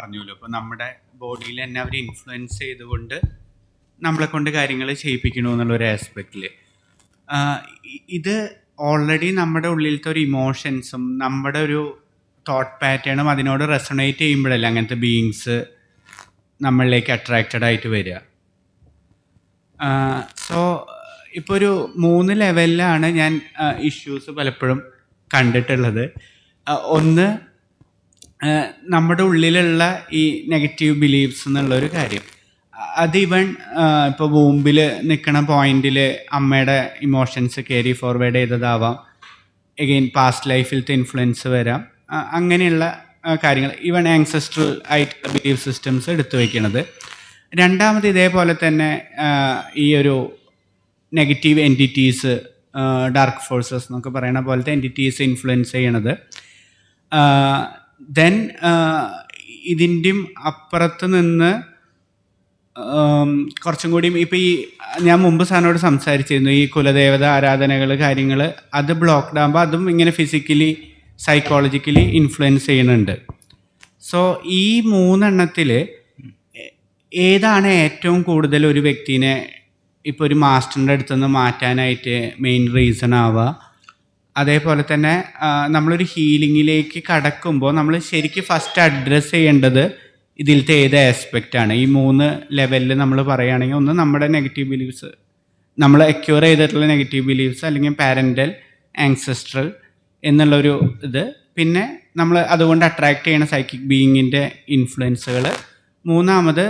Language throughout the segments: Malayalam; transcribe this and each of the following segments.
പറഞ്ഞല്ലോ അപ്പോൾ നമ്മുടെ ബോഡിയിൽ തന്നെ അവർ ഇൻഫ്ലുവൻസ് ചെയ്തുകൊണ്ട് നമ്മളെ കൊണ്ട് കാര്യങ്ങൾ ചെയ്യിപ്പിക്കണോ എന്നുള്ള ഒരു ആസ്പെക്റ്റിൽ ഇത് ഓൾറെഡി നമ്മുടെ ഉള്ളിലത്തെ ഒരു ഇമോഷൻസും നമ്മുടെ ഒരു തോട്ട് പാറ്റേണും അതിനോട് റെസണേറ്റ് ചെയ്യുമ്പോഴല്ലേ അങ്ങനത്തെ ബീയിങ്സ് നമ്മളിലേക്ക് അട്രാക്റ്റഡ് ആയിട്ട് വരിക. സോ ഇപ്പോൾ ഒരു മൂന്ന് ലെവലിലാണ് ഞാൻ ഇഷ്യൂസ് പലപ്പോഴും കണ്ടിട്ടുള്ളത്. ഒന്ന് നമ്മുടെ ഉള്ളിലുള്ള ഈ നെഗറ്റീവ് ബിലീഫ്സ് എന്നുള്ളൊരു കാര്യം. അത് ഇവൺ ഇപ്പോൾ വൂമ്പിൽ നിൽക്കണ പോയിന്റിൽ അമ്മയുടെ ഇമോഷൻസ് കയറി ഫോർവേഡ് ചെയ്തതാവാം. എഗെയിൻ പാസ്റ്റ് ലൈഫിലത്തെ ഇൻഫ്ലുവൻസ് വരാം. അങ്ങനെയുള്ള കാര്യങ്ങൾ. ഈവൺ ആൻസസ്ട്രൽ ആയിട്ടുള്ള ബിലീഫ് സിസ്റ്റംസ് എടുത്തു വയ്ക്കുന്നത് രണ്ടാമത് ഇതേപോലെ തന്നെ ഈ ഒരു നെഗറ്റീവ് എന്റിറ്റീസ് ഡാർക്ക് ഫോഴ്സസ് എന്നൊക്കെ പറയുന്ന പോലത്തെ എന്റിറ്റീസ് ഇൻഫ്ലുവൻസ് ചെയ്യണത്. ദെൻ ഇതിന്റെയും അപ്പുറത്ത് നിന്ന് കുറച്ചും കൂടിയും ഇപ്പം ഈ ഞാൻ മുമ്പ് സാറിനോട് സംസാരിച്ചിരുന്നു ഈ കുലദേവത ആരാധനകൾ കാര്യങ്ങൾ അത് ബ്ലോക്ക്ഡ് ആകുമ്പോൾ അതും ഇങ്ങനെ ഫിസിക്കലി സൈക്കോളജിക്കലി ഇൻഫ്ലുവൻസ് ചെയ്യുന്നുണ്ട്. സോ ഈ മൂന്നെണ്ണത്തിൽ ഏതാണ് ഏറ്റവും കൂടുതൽ ഒരു വ്യക്തിനെ ഇപ്പോൾ ഒരു മാസ്റ്ററിന്റെ അടുത്തുനിന്ന് മാറ്റാനായിട്ട് മെയിൻ റീസൺ ആവുക? അതേപോലെ തന്നെ നമ്മളൊരു ഹീലിങ്ങിലേക്ക് കടക്കുമ്പോൾ നമ്മൾ ശരിക്കും ഫസ്റ്റ് അഡ്രസ്സ് ചെയ്യേണ്ടത് ഇതിലത്തെ ഏത് ആസ്പെക്റ്റാണ് ഈ മൂന്ന് ലെവലിൽ നമ്മൾ പറയുകയാണെങ്കിൽ ഒന്ന് നമ്മുടെ നെഗറ്റീവ് ബിലീവ്സ് നമ്മൾ എക്യൂർ ചെയ്തിട്ടുള്ള നെഗറ്റീവ് ബിലീവ്സ് അല്ലെങ്കിൽ പാരന്റൽ ആങ്സസ്ട്രൽ എന്നുള്ളൊരു ഇത്. പിന്നെ നമ്മൾ അതുകൊണ്ട് അട്രാക്റ്റ് ചെയ്യുന്ന സൈക്കിക് ബീയിങ്ങിന്റെ ഇൻഫ്ലുവൻസുകൾ മൂന്നാമത്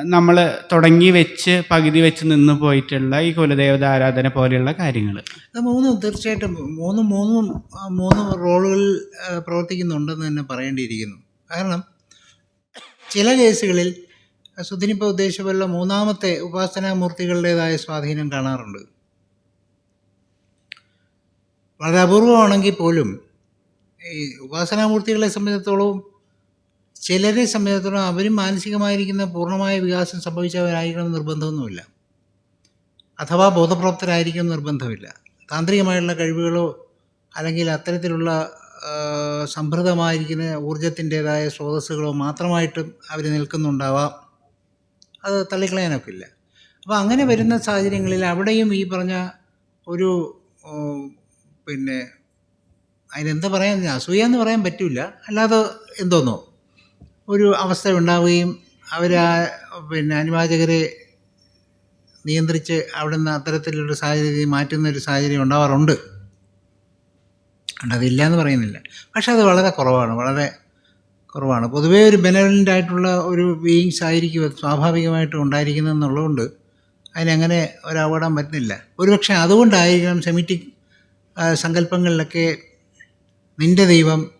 നമ്മൾ തുടങ്ങി വെച്ച് പകുതി വെച്ച് നിന്ന് പോയിട്ടുള്ള ഈ കുലദേവത ആരാധന പോലെയുള്ള കാര്യങ്ങൾ മൂന്നും തീർച്ചയായിട്ടും മൂന്ന് മൂന്നും മൂന്ന് റോളുകളിൽ പ്രവർത്തിക്കുന്നുണ്ടെന്ന് തന്നെ പറയേണ്ടിയിരിക്കുന്നു. കാരണം ചില കേസുകളിൽ സുധിനിപ്പ ഉദ്ദേശിച്ചുള്ള മൂന്നാമത്തെ ഉപാസനാമൂർത്തികളുടേതായ സ്വാധീനം കാണാറുണ്ട്. വളരെ അപൂർവമാണെങ്കിൽ പോലും ഈ ഉപാസനാമൂർത്തികളെ സംബന്ധിച്ചിടത്തോളം ചിലരെ സംബന്ധിച്ചിടത്തോളം അവരും മാനസികമായിരിക്കുന്ന പൂർണമായ വികാസം സംഭവിച്ചവരായിരിക്കണം നിർബന്ധമൊന്നുമില്ല. അഥവാ ബോധപ്രാപ്തരായിരിക്കും നിർബന്ധമില്ല. താന്ത്രികമായുള്ള കഴിവുകളോ അല്ലെങ്കിൽ അത്തരത്തിലുള്ള സംഭൃതമായിരിക്കുന്ന ഊർജത്തിന്റെതായ സ്രോതസ്സുകളോ മാത്രമായിട്ടും അവർ നിൽക്കുന്നുണ്ടാവാം. അത് തള്ളിക്കളയാനൊക്കില്ല. അപ്പോൾ അങ്ങനെ വരുന്ന സാഹചര്യങ്ങളിൽ അവിടെയും ഈ പറഞ്ഞ ഒരു പിന്നെ അതിനെന്താ പറയാൻ അസൂയ എന്ന് പറയാൻ പറ്റില്ല. അല്ലാതെ എന്തോന്നോ? ഒരു അവസ്ഥ ഉണ്ടാവുകയും അവർ പിന്നെ അനുവാചകരെ നിയന്ത്രിച്ച് അവിടെ നിന്ന് അത്തരത്തിലുള്ള സാഹചര്യം മാറ്റുന്ന ഒരു സാഹചര്യം ഉണ്ടാവാറുണ്ട്. അതില്ല എന്ന് പറയുന്നില്ല. പക്ഷേ അത് വളരെ കുറവാണ് വളരെ കുറവാണ്. പൊതുവേ ഒരു ബെനവലന്റ് ആയിട്ടുള്ള ഒരു ബീയിങ്സ് ആയിരിക്കും സ്വാഭാവികമായിട്ടും ഉണ്ടായിരിക്കുന്നത് എന്നുള്ളതുകൊണ്ട് അതിനങ്ങനെ ഒരപകടം പറ്റുന്നില്ല. ഒരുപക്ഷെ അതുകൊണ്ടായിരിക്കണം സെമിറ്റിക് സങ്കല്പങ്ങളിലൊക്കെ നിന്റെ ദൈവം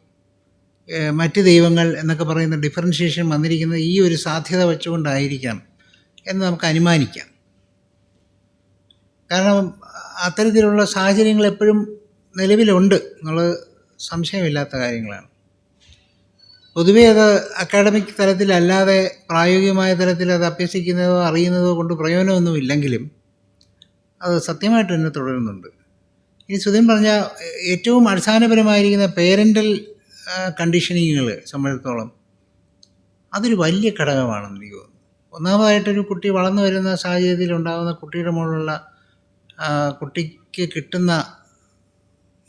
മറ്റ് ദൈവങ്ങൾ എന്നൊക്കെ പറയുന്ന ഡിഫറൻഷിയേഷൻ വന്നിരിക്കുന്നത് ഈ ഒരു സാധ്യത വെച്ചുകൊണ്ടായിരിക്കാം എന്ന് നമുക്ക് അനുമാനിക്കാം. കാരണം അത്തരത്തിലുള്ള സാഹചര്യങ്ങൾ എപ്പോഴും നിലവിലുണ്ട് എന്നുള്ളത് സംശയമില്ലാത്ത കാര്യങ്ങളാണ്. പൊതുവേ അത് അക്കാഡമിക് തലത്തിലല്ലാതെ പ്രായോഗികമായ തലത്തിൽ അത് അഭ്യസിക്കുന്നതോ അറിയുന്നതോ കൊണ്ട് പ്രയോജനമൊന്നും ഇല്ലെങ്കിലും അത് സത്യമായിട്ട് തന്നെ തുടരുന്നുണ്ട്. ഇനി സുധീൻ പറഞ്ഞ ഏറ്റവും അടിസ്ഥാനപരമായിരിക്കുന്ന പേരന്റൽ കണ്ടീഷനിങ്ങുകൾ സംബന്ധിച്ചിടത്തോളം അതൊരു വലിയ ഘടകമാണെന്ന് എനിക്ക് തോന്നുന്നു. ഒന്നാമതായിട്ടൊരു കുട്ടി വളർന്നു വരുന്ന സാഹചര്യത്തിൽ ഉണ്ടാകുന്ന കുട്ടിയുടെ മുകളിലുള്ള കുട്ടിക്ക് കിട്ടുന്ന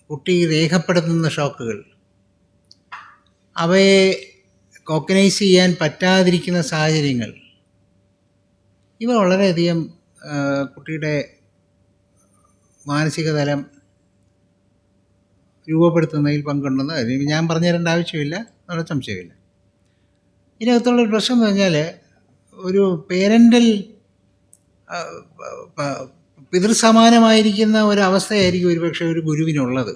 കുട്ടി രേഖപ്പെടുത്തുന്ന ഷോക്കുകൾ അവയെ കോക്കനൈസ് ചെയ്യാൻ പറ്റാതിരിക്കുന്ന സാഹചര്യങ്ങൾ ഇവ വളരെയധികം കുട്ടിയുടെ മാനസിക തലം രൂപപ്പെടുത്തുന്നതിൽ പങ്കുണ്ടെന്ന് അതിന് ഞാൻ പറഞ്ഞു തരേണ്ട ആവശ്യമില്ല എന്നുള്ള സംശയമില്ല. ഇതിനകത്തുള്ള പ്രശ്നം എന്ന് പറഞ്ഞാൽ ഒരു പേരന്റൽ പിതൃസമാനമായിരിക്കുന്ന ഒരവസ്ഥയായിരിക്കും ഒരുപക്ഷെ ഒരു ഗുരുവിനുള്ളത്.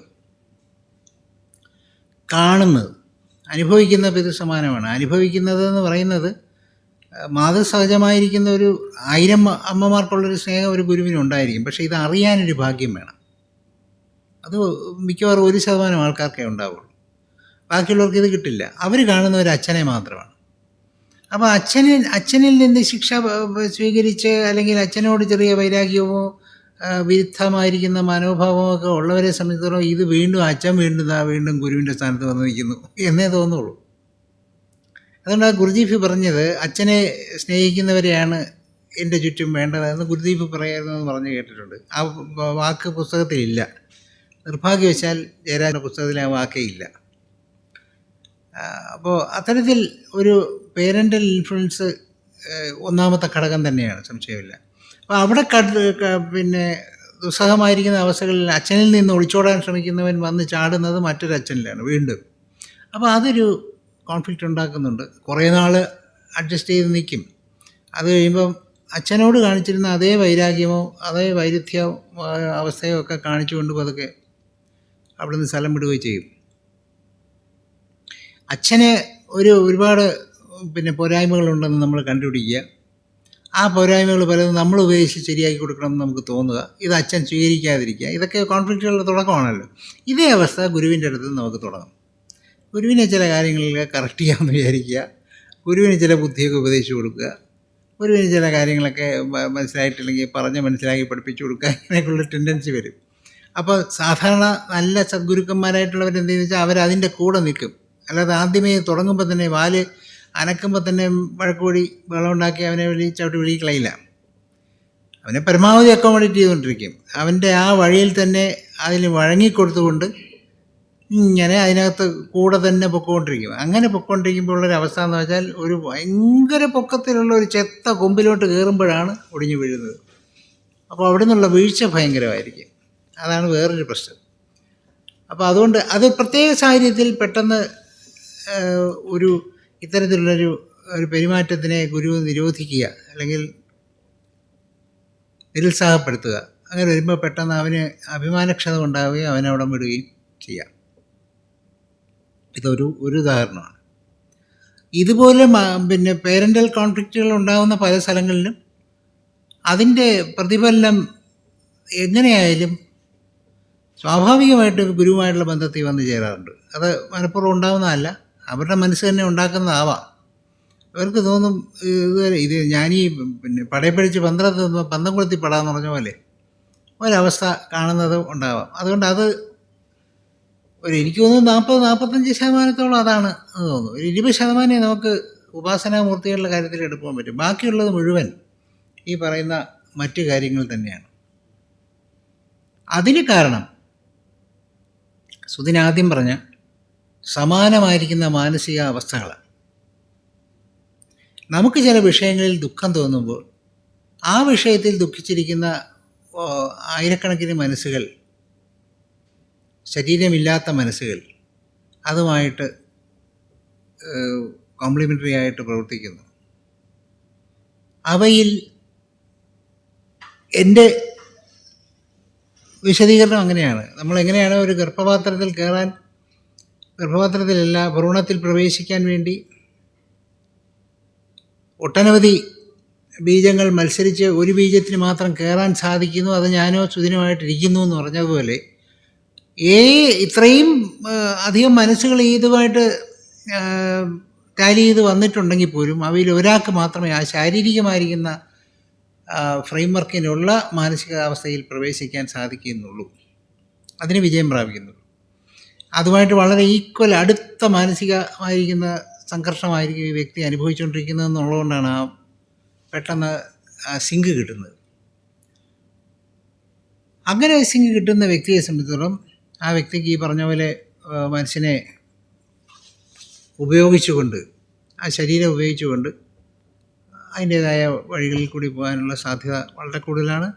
കാണുന്നത് അനുഭവിക്കുന്ന പിതൃസമാനമാണ്. അനുഭവിക്കുന്നത് എന്ന് പറയുന്നത് മാതൃസഹജമായിരിക്കുന്ന ഒരു ആയിരം അമ്മമാർക്കുള്ളൊരു സ്നേഹം ഒരു ഗുരുവിനുണ്ടായിരിക്കും. പക്ഷേ ഇത് അറിയാനൊരു ഭാഗ്യം വേണം. അത് മിക്കവാറും ഒരു ശതമാനം ആൾക്കാർക്കേ ഉണ്ടാവുള്ളൂ. ബാക്കിയുള്ളവർക്ക് ഇത് കിട്ടില്ല. അവർ കാണുന്ന ഒരു അച്ഛനെ മാത്രമാണ്. അപ്പോൾ അച്ഛനിൽ അച്ഛനിൽ നിന്ന് ശിക്ഷ സ്വീകരിച്ച് അല്ലെങ്കിൽ അച്ഛനോട് ചെറിയ വൈരാഗ്യമോ വിരുദ്ധമായിരിക്കുന്ന മനോഭാവമോ ഒക്കെ ഉള്ളവരെ സംബന്ധിച്ചിടത്തോളം ഇത് വീണ്ടും അച്ഛൻ വീണ്ടും ആ വീണ്ടും ഗുരുവിന്റെ സ്ഥാനത്ത് വന്ന് നിൽക്കുന്നു എന്നേ തോന്നുള്ളൂ. അതുകൊണ്ട് ആ പറഞ്ഞത് അച്ഛനെ സ്നേഹിക്കുന്നവരെയാണ് എന്റെ ചുറ്റും വേണ്ടതെന്ന് ഗുരുദീപ് പറയുന്നതെന്ന് പറഞ്ഞ് കേട്ടിട്ടുണ്ട്. ആ വാക്ക് പുസ്തകത്തിലില്ല. നിർഭാഗ്യവശാൽ ജയരാജന്റെ പുസ്തകത്തിൽ ആ വാക്കേയില്ല. അപ്പോൾ അത്തരത്തിൽ ഒരു പേരന്റൽ ഇൻഫ്ലുവൻസ് ഒന്നാമത്തെ ഘടകം തന്നെയാണ് സംശയമില്ല. അപ്പോൾ അവിടെ പിന്നെ ദുസ്സഹമായിരിക്കുന്ന അവസ്ഥകളിൽ അച്ഛനിൽ നിന്ന് ഒളിച്ചോടാൻ ശ്രമിക്കുന്നവൻ വന്ന് ചാടുന്നത് മറ്റൊരു അച്ഛനിലാണ് വീണ്ടും. അപ്പോൾ അതൊരു കോൺഫ്ലിക്റ്റ് ഉണ്ടാക്കുന്നുണ്ട്. കുറേ നാൾ അഡ്ജസ്റ്റ് ചെയ്ത് നിൽക്കും. അത് കഴിയുമ്പം അച്ഛനോട് കാണിച്ചിരുന്ന അതേ വൈരാഗ്യമോ അതേ വൈരുദ്ധ്യ അവസ്ഥയോ ഒക്കെ കാണിച്ചുകൊണ്ട് പതുക്കെ അവിടുന്ന് സ്ഥലം വിടുകയും ചെയ്യും. അച്ഛന് ഒരു ഒരുപാട് പിന്നെ പോരായ്മകളുണ്ടെന്ന് നമ്മൾ കണ്ടുപിടിക്കുക. ആ പോരായ്മകൾ പലതും നമ്മൾ ഉപയോഗിച്ച് ശരിയാക്കി കൊടുക്കണമെന്ന് നമുക്ക് തോന്നുക. ഇത് അച്ഛൻ സ്വീകരിക്കാതിരിക്കുക. ഇതൊക്കെ കോൺഫ്ലിക്റ്റുകളുടെ തുടക്കമാണല്ലോ. ഇതേ അവസ്ഥ ഗുരുവിന്റെ അടുത്ത് നമുക്ക് തുടങ്ങും. ഗുരുവിനെ ചില കാര്യങ്ങളിൽ കറക്റ്റ് ചെയ്യാമെന്ന് വിചാരിക്കുക. ഗുരുവിന് ചില ബുദ്ധിയൊക്കെ ഉപദേശിച്ചു കൊടുക്കുക. ഗുരുവിന് ചില കാര്യങ്ങളൊക്കെ മനസ്സിലായിട്ടില്ലെങ്കിൽ പറഞ്ഞ് മനസ്സിലാക്കി പഠിപ്പിച്ചു കൊടുക്കുക. ഇങ്ങനെയൊക്കെയുള്ള ടെൻഡൻസി വരും. അപ്പോൾ സാധാരണ നല്ല സദ്ഗുരുക്കന്മാരായിട്ടുള്ളവർ എന്ത് വെച്ചാൽ അവരതിന്റെ കൂടെ നിൽക്കും. അല്ലാതെ ആദ്യമേ തുടങ്ങുമ്പോൾ തന്നെ വാൽ അനക്കുമ്പോൾ തന്നെ വഴക്കുകൂടി വെള്ളമുണ്ടാക്കി അവനെ വിളി ചവിട്ടി വെളിയിൽ കളയില്ല അവനെ പരമാവധി അക്കോമഡേറ്റ് ചെയ്തുകൊണ്ടിരിക്കും. അവന്റെ ആ വഴിയിൽ തന്നെ അതിൽ വഴങ്ങിക്കൊടുത്തുകൊണ്ട് ഇങ്ങനെ അതിനകത്ത് കൂടെ തന്നെ പൊക്കോണ്ടിരിക്കും. അങ്ങനെ പൊക്കോണ്ടിരിക്കുമ്പോൾ ഉള്ളൊരു അവസ്ഥ എന്ന് വെച്ചാൽ ഒരു ഭയങ്കര പൊക്കത്തിലുള്ള ഒരു ചെത്ത കൊമ്പിലോട്ട് കയറുമ്പോഴാണ് ഒടിഞ്ഞു വീഴുന്നത്. അപ്പോൾ അവിടെ നിന്നുള്ള വീഴ്ച ഭയങ്കരമായിരിക്കും. അതാണ് വേറൊരു പ്രശ്നം. അപ്പോൾ അതുകൊണ്ട് അത് പ്രത്യേക സാഹചര്യത്തിൽ പെട്ടെന്ന് ഒരു ഇത്തരത്തിലുള്ളൊരു ഒരു പെരുമാറ്റത്തിനെ ഗുരു നിരോധിക്കുക അല്ലെങ്കിൽ നിരുത്സാഹപ്പെടുത്തുക. അങ്ങനെ വരുമ്പോൾ പെട്ടെന്ന് അവന് അഭിമാനക്ഷത ഉണ്ടാവുകയും അവിടെ വിടുകയും ചെയ്യാം. ഇതൊരു ഒരു ഉദാഹരണമാണ്. ഇതുപോലെ പിന്നെ പേരന്റൽ കോൺഫ്ലിക്റ്റുകൾ ഉണ്ടാകുന്ന പല സ്ഥലങ്ങളിലും അതിന്റെ പ്രതിഫലനം എങ്ങനെയായാലും സ്വാഭാവികമായിട്ട് ഒരു ഗുരുവുമായിട്ടുള്ള ബന്ധത്തിൽ വന്നു ചേരാറുണ്ട്. അത് മനഃപൂർവം ഉണ്ടാകുന്നതല്ല അവരുടെ മനസ്സ് തന്നെ ഉണ്ടാക്കുന്നതാവാം. അവർക്ക് തോന്നും ഇതുവരെ ഇത് ഞാനീ പിന്നെ പടയപ്പഴിച്ച് പന്ത്രണ്ട് പന്തം കൊളുത്തി പടാന്ന് പറഞ്ഞ പോലെ ഒരവസ്ഥ കാണുന്നത് ഉണ്ടാവാം. അതുകൊണ്ട് അത് ഒരു എനിക്ക് തോന്നുന്നു നാൽപ്പത് നാൽപ്പത്തഞ്ച് ശതമാനത്തോളം അതാണ് എന്ന് തോന്നുന്നു. ഒരു ഇരുപത് ശതമാനമേ നമുക്ക് ഉപാസനാമൂർത്തികളുടെ കാര്യത്തിൽ എടുക്കാൻ പറ്റും. ബാക്കിയുള്ളത് മുഴുവൻ ഈ പറയുന്ന മറ്റു കാര്യങ്ങൾ തന്നെയാണ്. അതിന് കാരണം സുദിനാദ്യം പറഞ്ഞ സമാനമായിരിക്കുന്ന മാനസിക അവസ്ഥകളാണ് നമുക്ക് ചില വിഷയങ്ങളിൽ ദുഃഖം തോന്നുമ്പോൾ ആ വിഷയത്തിൽ ദുഃഖിച്ചിരിക്കുന്ന ആയിരക്കണക്കിന് മനസ്സുകൾ ശരീരമില്ലാത്ത മനസ്സുകൾ അതുമായിട്ട് കോംപ്ലിമെന്ററി ആയിട്ട് പ്രവർത്തിക്കുന്നു. അവയിൽ എന്റെ വിശദീകരണം അങ്ങനെയാണ്. നമ്മൾ എങ്ങനെയാണ് ഒരു ഗർഭപാത്രത്തിൽ കയറാൻ ഗർഭപാത്രത്തിലല്ല ഭ്രൂണത്തിൽ പ്രവേശിക്കാൻ വേണ്ടി ഒട്ടനവധി ബീജങ്ങൾ മത്സരിച്ച് ഒരു ബീജത്തിന് മാത്രം കയറാൻ സാധിക്കുന്നു അത് ഞാനോ സുദിനമായിട്ടിരിക്കുന്നു എന്ന് പറഞ്ഞതുപോലെ ഏ ഇത്രയും അധികം മനസ്സുകൾ ഇതുമായിട്ട് ടാലി ചെയ്ത് വന്നിട്ടുണ്ടെങ്കിൽ പോലും അവയിൽ ഒരാൾക്ക് മാത്രമേ ആ ശാരീരികമായിരിക്കുന്ന ഫ്രെയിം വർക്കിനുള്ള മാനസികാവസ്ഥയിൽ പ്രവേശിക്കാൻ സാധിക്കുന്നുള്ളൂ. അതിന് വിജയം പ്രാപിക്കുന്നുള്ളൂ അതുമായിട്ട് വളരെ ഈക്വൽ അടുത്ത മാനസികമായിരിക്കുന്ന സംഘർഷമായിരിക്കും ഈ വ്യക്തി അനുഭവിച്ചുകൊണ്ടിരിക്കുന്നത് എന്നുള്ളതുകൊണ്ടാണ് ആ പെട്ടെന്ന് സിങ്ക് കിട്ടുന്നത്. അങ്ങനെ സിങ്ക് കിട്ടുന്ന വ്യക്തിയെ സംബന്ധിച്ചിടത്തോളം ആ വ്യക്തിക്ക് ഈ പറഞ്ഞ പോലെ മനസ്സിനെ ഉപയോഗിച്ചുകൊണ്ട് ആ ശരീരം ഉപയോഗിച്ചുകൊണ്ട് അതിന്റേതായ വഴികളിൽ കൂടി പോകാനുള്ള സാധ്യത വളരെ കൂടുതലാണ്.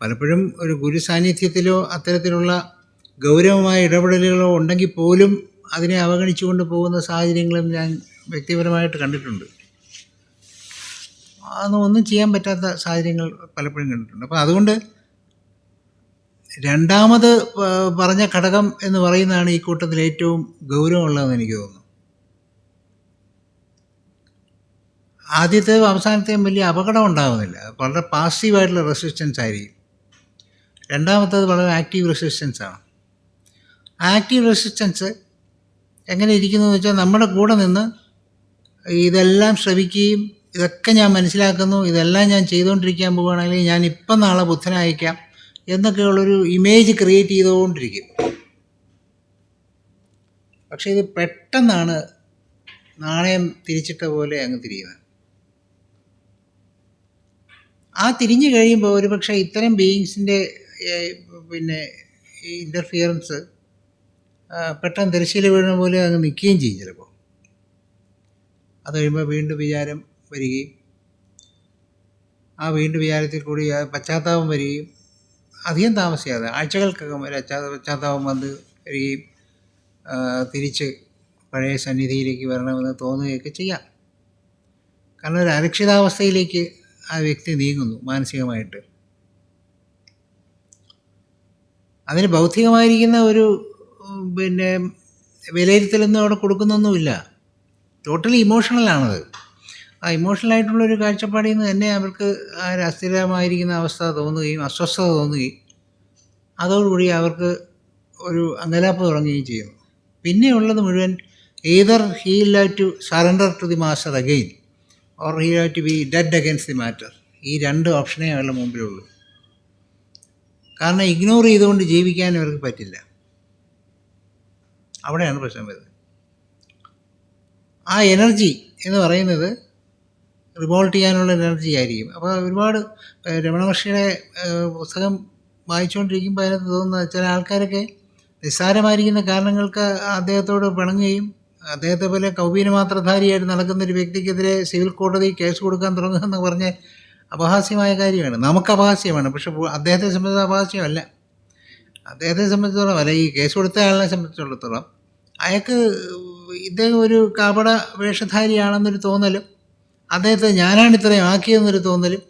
പലപ്പോഴും ഒരു ഗുരു സാന്നിധ്യത്തിലോ അത്തരത്തിലുള്ള ഗൗരവമായ ഇടപെടലുകളോ ഉണ്ടെങ്കിൽ പോലും അതിനെ അവഗണിച്ചുകൊണ്ട് പോകുന്ന സാഹചര്യങ്ങളും ഞാൻ വ്യക്തിപരമായിട്ട് കണ്ടിട്ടുണ്ട്. അതൊന്നും ഒന്നും ചെയ്യാൻ പറ്റാത്ത സാഹചര്യങ്ങൾ പലപ്പോഴും കണ്ടിട്ടുണ്ട്. അപ്പോൾ അതുകൊണ്ട് രണ്ടാമത് പറഞ്ഞ ഘടകം എന്ന് പറയുന്നതാണ് ഈ കൂട്ടത്തിൽ ഏറ്റവും ഗൗരവമുള്ളതെന്ന് എനിക്ക് തോന്നുന്നു. ആദ്യത്തേതും അവസാനത്തെയും വലിയ അപകടം ഉണ്ടാകുന്നില്ല വളരെ പാസീവായിട്ടുള്ള റെസിസ്റ്റൻസ് ആയിരിക്കും. രണ്ടാമത്തേത് വളരെ ആക്റ്റീവ് റെസിസ്റ്റൻസ് ആണ്. ആക്റ്റീവ് റെസിസ്റ്റൻസ് എങ്ങനെ ഇരിക്കുന്നു എന്ന് വെച്ചാൽ നമ്മുടെ കൂടെ നിന്ന് ഇതെല്ലാം ശ്രവിക്കുകയും ഇതൊക്കെ ഞാൻ മനസ്സിലാക്കുന്നു ഇതെല്ലാം ഞാൻ ചെയ്തുകൊണ്ടിരിക്കാൻ പോവുകയാണെങ്കിൽ ഞാൻ ഇപ്പം നാളെ ബുദ്ധനായിരിക്കാം എന്നൊക്കെയുള്ളൊരു ഇമേജ് ക്രിയേറ്റ് ചെയ്തുകൊണ്ടിരിക്കും. പക്ഷേ ഇത് പെട്ടെന്നാണ് നാണയം തിരിച്ചിട്ട പോലെ അങ്ങ് തിരിയുന്നത്. ആ തിരിഞ്ഞു കഴിയുമ്പോൾ ഒരുപക്ഷെ ഇത്തരം ബീയിങ്സിന്റെ പിന്നെ ഇന്റർഫിയറൻസ് പെട്ടെന്ന് തിരശ്ശീല വീഴുന്ന പോലെ അങ്ങ് നിൽക്കുകയും ചെയ്യും ചിലപ്പോൾ അത് കഴിയുമ്പോൾ വീണ്ടും വിചാരം വരികയും ആ വീണ്ടും വിചാരത്തിൽ കൂടി പശ്ചാത്താപം വരികയും അധികം താമസിയാതെ ആഴ്ചകൾക്കകം ഒരു പശ്ചാത്താപം വന്ന് വരികയും തിരിച്ച് പഴയ സന്നിധിയിലേക്ക് വരണമെന്ന് തോന്നുകയൊക്കെ ചെയ്യാം. കാരണം ഒരു അരക്ഷിതാവസ്ഥയിലേക്ക് ആ വ്യക്തി നീങ്ങുന്നു മാനസികമായിട്ട്. അതിന് ഭൗതികമായിരിക്കുന്ന ഒരു പിന്നെ വിലയിരുത്തലൊന്നും അവിടെ കൊടുക്കുന്നൊന്നുമില്ല. ടോട്ടലി ഇമോഷണലാണത് ആ ഇമോഷണലായിട്ടുള്ളൊരു കാഴ്ചപ്പാടിൽ നിന്ന് തന്നെ അവർക്ക് ആ ഒരു അസ്ഥിരമായിരിക്കുന്ന അവസ്ഥ തോന്നുകയും അസ്വസ്ഥത തോന്നുകയും അതോടുകൂടി അവർക്ക് ഒരു അങ്കലാപ്പ് തുടങ്ങുകയും ചെയ്യുന്നു. പിന്നെയുള്ളത് മുഴുവൻ either he have to surrender to the master again or he have to be dead against the matter ഈ രണ്ട് ഓപ്ഷനേ അവരുടെ മുമ്പിലുള്ളൂ. കാരണം ഇഗ്നോർ ചെയ്തുകൊണ്ട് ജീവിക്കാൻ ഇവർക്ക് പറ്റില്ല. അവിടെയാണ് പ്രശ്നം വരുന്നത്. ആ എനർജി എന്ന് പറയുന്നത് റിവോൾട്ട് ചെയ്യാനുള്ള എനർജി ആയിരിക്കും. അപ്പോൾ ഒരുപാട് രമണ മഹർഷിയുടെ പുസ്തകം വായിച്ചുകൊണ്ടിരിക്കുമ്പോൾ അതിനകത്ത് തോന്നുന്ന ചില ആൾക്കാരൊക്കെ നിസ്സാരമായിരിക്കുന്ന കാരണങ്ങൾക്ക് അദ്ദേഹത്തോട് പിണങ്ങുകയും അദ്ദേഹത്തെ പോലെ കൗപീനമാത്രധാരിയായിട്ട് നടക്കുന്ന ഒരു വ്യക്തിക്കെതിരെ സിവിൽ കോടതി കേസ് കൊടുക്കാൻ തുടങ്ങുക എന്ന് പറഞ്ഞ അപഹാസ്യമായ കാര്യമാണ്. നമുക്ക് അപഹാസ്യമാണ്. പക്ഷെ അദ്ദേഹത്തെ സംബന്ധിച്ച് അപഹാസ്യമല്ല. അദ്ദേഹത്തെ സംബന്ധിച്ചിടത്തോളം അല്ല ഈ കേസ് കൊടുത്ത ആളിനെ സംബന്ധിച്ചിടത്തോളം അയാൾക്ക് ഇദ്ദേഹം ഒരു കപട വേഷധാരിയാണെന്നൊരു തോന്നലും അദ്ദേഹത്തെ ഞാനാണ് ഇത്രയും ആക്കിയെന്നൊരു തോന്നലും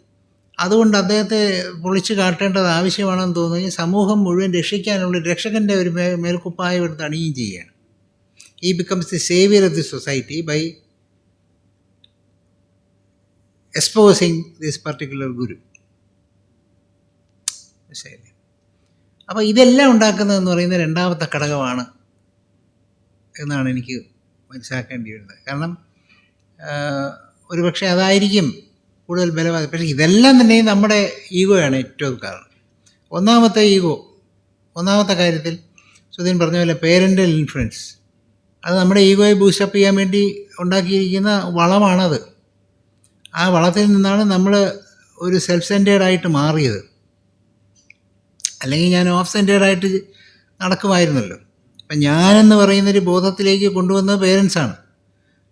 അതുകൊണ്ട് അദ്ദേഹത്തെ പൊളിച്ചു കാട്ടേണ്ടത് ആവശ്യമാണെന്ന് തോന്നുകയും സമൂഹം മുഴുവൻ രക്ഷിക്കാനുള്ള രക്ഷകന്റെ ഒരു മേൽക്കുപ്പായം എടുത്ത് അണിയുകയും ചെയ്യുകയാണ് ഈ becomes the of the society by exposing this particular guru മനസ്സിലായില്ലേ അപ്പോൾ ഇതെല്ലാം ഉണ്ടാക്കുന്നതെന്ന് പറയുന്ന രണ്ടാമത്തെ ഘടകമാണ് എന്നാണ് എനിക്ക് മനസ്സിലാക്കേണ്ടി വരുന്നത് കാരണം ഒരുപക്ഷെ അതായിരിക്കും കൂടുതൽ ബലവാദം. പക്ഷേ ഇതെല്ലാം തന്നെ നമ്മുടെ ഈഗോയാണ് ഏറ്റവും കാരണം. ഒന്നാമത്തെ ഈഗോ ഒന്നാമത്തെ കാര്യത്തിൽ സുധീൻ പറഞ്ഞ പോലെ പേരന്റൽ ഇൻഫ്ലുവൻസ്. അത് നമ്മുടെ ഈഗോയെ ബൂസ്റ്റപ്പ് ചെയ്യാൻ വേണ്ടി ഉണ്ടാക്കിയിരിക്കുന്ന വളമാണത്. ആ വളത്തിൽ നിന്നാണ് നമ്മൾ ഒരു സെൽഫ് സെന്റേഡ് ആയിട്ട് മാറിയത്. അല്ലെങ്കിൽ ഞാൻ ഓഫ് സെന്റേഡ് ആയിട്ട് നടക്കുമായിരുന്നല്ലോ. അപ്പം ഞാനെന്ന് പറയുന്നൊരു ബോധത്തിലേക്ക് കൊണ്ടുവന്നത് പേരൻസാണ്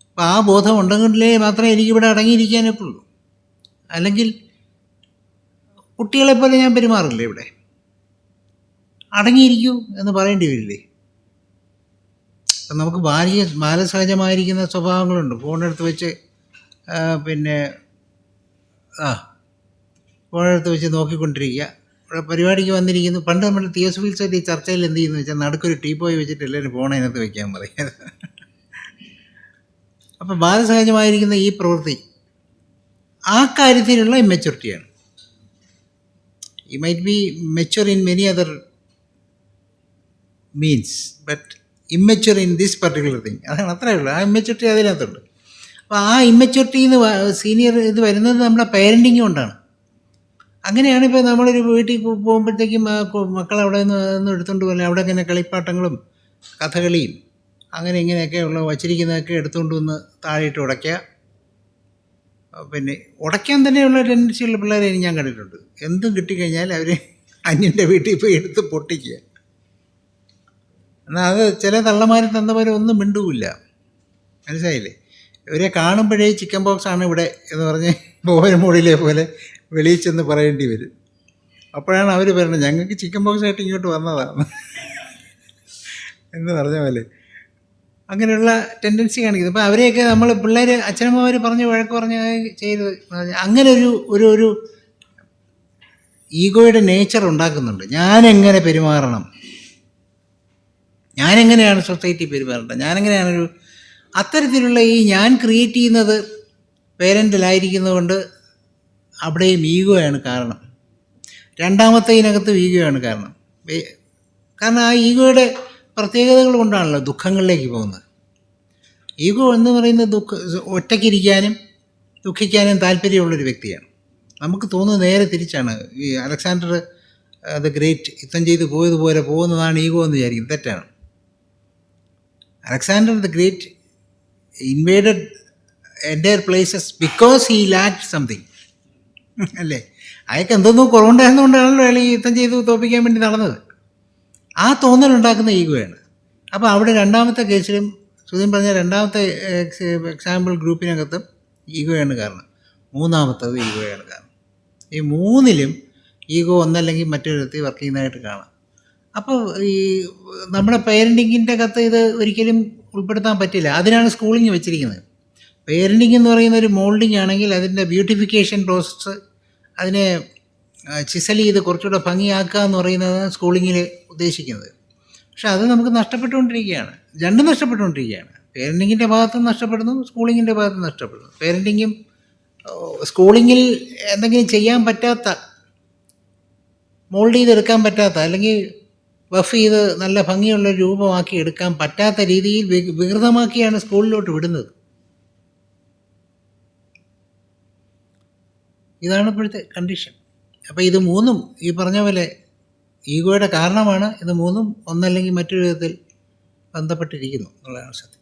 അപ്പോൾ ആ ബോധം ഉണ്ടെങ്കിലേ മാത്രമേ എനിക്കിവിടെ അടങ്ങിയിരിക്കാനൊക്കെ ഉള്ളൂ അല്ലെങ്കിൽ കുട്ടികളെപ്പോലെ ഞാൻ പെരുമാറില്ലേ ഇവിടെ? അടങ്ങിയിരിക്കൂ എന്ന് പറയേണ്ടി വരില്ലേ? അപ്പം നമുക്ക് ബാലിക ബാലസഹജമായിരിക്കുന്ന സ്വഭാവങ്ങളുണ്ട്. ഫോണെടുത്ത് വെച്ച് പിന്നെ ആ ഫോണെടുത്ത് വെച്ച് നോക്കിക്കൊണ്ടിരിക്കുക. ഇവിടെ പരിപാടിക്ക് വന്നിരിക്കുന്നു. പണ്ട് നമ്മൾ തിയോസഫിൽ സൈറ്റ് ഈ ചർച്ചയിൽ എന്ത് ചെയ്യുന്നു വെച്ചാൽ നടുക്കൊരു പോയി വെച്ചിട്ട് എല്ലാവരും ഫോൺ അതിനകത്ത് വെക്കാൻ പറയും. അപ്പോൾ ബാലസഹജമായിരിക്കുന്ന ഈ പ്രവൃത്തി ആ കാര്യത്തിലുള്ള ഇമ്മച്യൂരിറ്റിയാണ് ഈ might be mature in many other means but immature in this particular thing അതാണ് അത്രയേ ഉള്ളൂ. ആ ഇമ്മച്യൂരിറ്റി അതിനകത്തുണ്ട്. അപ്പോൾ ആ ഇമ്മച്യൂരിറ്റി എന്ന് സീനിയർ ഇത് വരുന്നത് നമ്മുടെ പേരന്റിങ് കൊണ്ടാണ്. അങ്ങനെയാണ് ഇപ്പോൾ നമ്മളൊരു വീട്ടിൽ പോകുമ്പോഴത്തേക്കും മക്കൾ അവിടെ നിന്ന് എടുത്തുകൊണ്ട് പോലെ അവിടെ ഇങ്ങനെ കളിപ്പാട്ടങ്ങളും കഥകളിയും അങ്ങനെ ഇങ്ങനെയൊക്കെ ഉള്ള വച്ചിരിക്കുന്നതൊക്കെ എടുത്തുകൊണ്ട് വന്ന് താഴെയിട്ട് ഉടയ്ക്കുക പിന്നെ ഉടയ്ക്കാൻ തന്നെയുള്ള ടെൻഡൻസിയുള്ള പിള്ളേരെ ഞാൻ കണ്ടിട്ടുണ്ട്. എന്തും കിട്ടിക്കഴിഞ്ഞാൽ അവർ അന്യന്റെ വീട്ടിൽ പോയി എടുത്ത് പൊട്ടിക്കുക. എന്നാൽ അത് ചില തള്ളമാരും തന്നവരെ ഒന്നും മിണ്ടുമില്ല മനസ്സിലായില്ലേ? ഇവരെ കാണുമ്പോഴേ ചിക്കൻ ബോക്സ് ആണ് ഇവിടെ എന്ന് പറഞ്ഞ് ബോരമോളിലെ പോലെ വെളിയിൽ ചെന്ന് പറയേണ്ടി വരും. അപ്പോഴാണ് അവർ പറയുന്നത് ഞങ്ങൾക്ക് ചിക്കൻ ബോക്സ് ആയിട്ട് ഇങ്ങോട്ട് വന്നതാണ് എന്ന് പറഞ്ഞ പോലെ. അങ്ങനെയുള്ള ടെൻഡൻസി കാണിക്കുന്നത് അപ്പോൾ അവരെയൊക്കെ നമ്മൾ പിള്ളേർ അച്ഛനമ്മമാർ പറഞ്ഞ് വഴക്ക് പറഞ്ഞ് ചെയ്ത് അങ്ങനെ ഒരു ഒരു ഒരു ഈഗോയുടെ നേച്ചർ ഉണ്ടാക്കുന്നുണ്ട്. എങ്ങനെ പെരുമാറണം? ഞാനെങ്ങനെയാണ് സൊസൈറ്റി പെരുമാറേണ്ടത് ഞാനെങ്ങനെയാണ് ഒരു അത്തരത്തിലുള്ള ഈ ഞാൻ ക്രിയേറ്റ് ചെയ്യുന്നത് പേരന്റിലായിരിക്കുന്നതുകൊണ്ട് അവിടെയും ഈഗോയാണ് കാരണം. രണ്ടാമത്തെ ഇതിനകത്ത് ഈഗോയാണ് കാരണം. കാരണം ആ ഈഗോയുടെ പ്രത്യേകതകൾ കൊണ്ടാണല്ലോ ദുഃഖങ്ങളിലേക്ക് പോകുന്നത്. ഈഗോ എന്ന് പറയുന്ന ദുഃഖ ഒറ്റയ്ക്കിരിക്കാനും ദുഃഖിക്കാനും താല്പര്യമുള്ളൊരു വ്യക്തിയാണ്. നമുക്ക് തോന്നുന്നത് നേരെ തിരിച്ചാണ്. ഈ അലക്സാണ്ടർ ദ ഗ്രേറ്റ് യുദ്ധം ചെയ്ത് പോയതുപോലെ പോകുന്നതാണ് ഈഗോ എന്ന് വിചാരിക്കും തെറ്റാണ്. അലക്സാണ്ടർ ദ ഗ്രേറ്റ് ഇൻവേഡഡ് എന്റെ places because he lack something അല്ലേ? അയാൾക്ക് എന്തൊന്നോ കുറവുണ്ടായിരുന്നുകൊണ്ടാണല്ലോ അയാൾ ഈ യുദ്ധം ചെയ്ത് തോപ്പിക്കാൻ വേണ്ടി നടന്നത്. ആ തോന്നലുണ്ടാക്കുന്ന ഈഗോയാണ്. അപ്പോൾ അവിടെ രണ്ടാമത്തെ കേസിലും സുധീൻ പറഞ്ഞ രണ്ടാമത്തെ എക്സാമ്പിൾ ഗ്രൂപ്പിനകത്തും ഈഗോയാണ് കാരണം. മൂന്നാമത്തത് ഈഗോയാണ് കാരണം. ഈ മൂന്നിലും ഈഗോ ഒന്നല്ലെങ്കിൽ മറ്റൊരു വിധത്തിൽ വർക്ക് ചെയ്യുന്നതായിട്ട് കാണാം. അപ്പോൾ ഈ നമ്മുടെ പേരന്റിങ്ങിന്റെ അകത്ത് ഇത് ഒരിക്കലും ഉൾപ്പെടുത്താൻ പറ്റില്ല. അതിനാണ് സ്കൂളിങ് വെച്ചിരിക്കുന്നത്. പേരന്റിങ് എന്ന് പറയുന്ന ഒരു മോൾഡിങ് ആണെങ്കിൽ അതിന്റെ ബ്യൂട്ടിഫിക്കേഷൻ പ്രോസസ്സ് അതിനെ ചിസൽ ചെയ്ത് കുറച്ചുകൂടെ ഭംഗിയാക്കുക എന്ന് പറയുന്നത് സ്കൂളിങ്ങിൽ ഉദ്ദേശിക്കുന്നത്. പക്ഷെ അത് നമുക്ക് നഷ്ടപ്പെട്ടുകൊണ്ടിരിക്കുകയാണ്. രണ്ടും നഷ്ടപ്പെട്ടുകൊണ്ടിരിക്കുകയാണ്. പേരന്റിങ്ങിന്റെ ഭാഗത്തും നഷ്ടപ്പെടുന്നു സ്കൂളിങ്ങിന്റെ ഭാഗത്തും നഷ്ടപ്പെടുന്നു. പേരന്റിങ്ങും സ്കൂളിങ്ങിൽ എന്തെങ്കിലും ചെയ്യാൻ പറ്റാത്ത മോൾഡ് ചെയ്തെടുക്കാൻ പറ്റാത്ത അല്ലെങ്കിൽ ബഫ് ചെയ്ത് നല്ല ഭംഗിയുള്ള രൂപമാക്കി എടുക്കാൻ പറ്റാത്ത രീതിയിൽ വികൃതമാക്കിയാണ് സ്കൂളിലോട്ട് വിടുന്നത്. ഇതാണ് ഇപ്പോഴത്തെ കണ്ടീഷൻ അപ്പോൾ ഇത് മൂന്നും ഈ പറഞ്ഞ പോലെ ഈഗോയുടെ കാരണമാണ്. ഇത് മൂന്നും ഒന്നല്ലെങ്കിൽ മറ്റൊരു വിധത്തിൽ ബന്ധപ്പെട്ടിരിക്കുന്നു. എന്നുള്ളതാണ് സത്യം